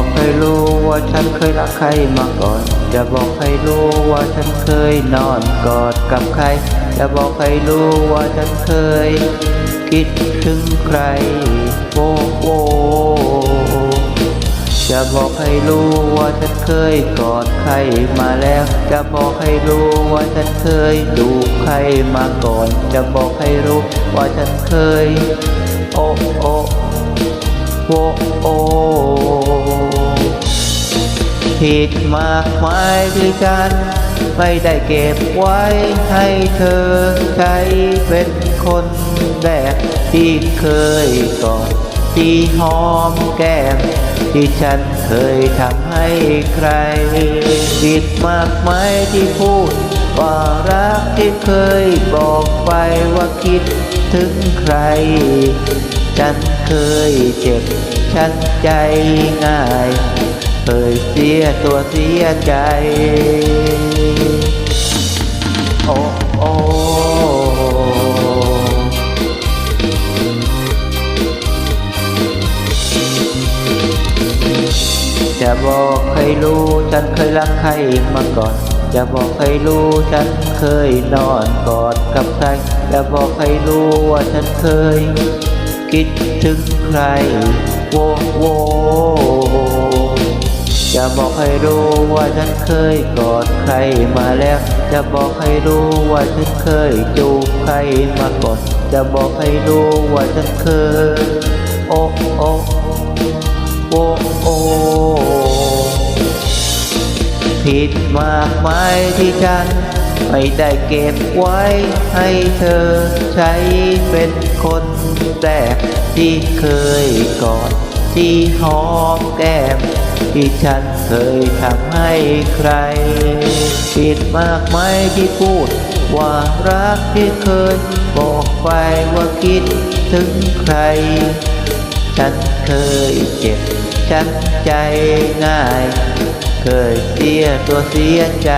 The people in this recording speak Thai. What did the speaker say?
อกให้รู้ว่าฉันเคยรักใครมาก่อน จะบอกให้รู้ว่าฉันเคยนอนกอดกับใคร จะบอกให้รู้ว่าฉันเคย คิดถึงใครโอ้โอ้จะบอกให้รู้ว่าฉันเคยกอดใครมาแล้ว จะบอกให้รู้ว่าฉันเคยดูใครมาก่อน จะบอกให้รู้ว่าฉันเคย โอ้โอ้ โอโอผิดมากมายที่ฉัน ไม่ได้เก็บไว้ให้เธอใช้เป็นคนแรกที่เคยกอดที่หอมแก้มที่ฉันเคยทำให้ใคร ผิดมากมายที่พูด ว่ารักที่เคยบอกไปว่าคิดถึงใคร ฉันเคยเจ็บฉันใจง่าย เคยเสียตัวเสียใจ โอ้โอ้จะบอกให้รู้ฉันเคยรักใครมาก่อนจะบอกให้รู้ฉันเคยนอนกอดกับใครจะบอกให้รู้ว่าฉันเคย คิดถึงใครโวโวจะบอกให้รู้ว่าฉันเคยกอดใครมาแล้ว จะบอกให้รู้ว่าฉันเคยจูบใครมาก่อน จะบอกให้รู้ว่าฉันเคย โอ้โอ้โอ้โอ้ผิดมากมายที่ฉันไม่ได้เก็บไว้ให้เธอใช้เป็นคน แรกที่เคยกอดที่หอมแก้ม ที่ฉันเคยทำให้ใคร ผิดมากมายที่พูด ว่ารักที่เคยบอกไปว่าคิดถึงใคร ฉันเคยเจ็บฉันใจง่าย เคยเสียตัวเสียใจ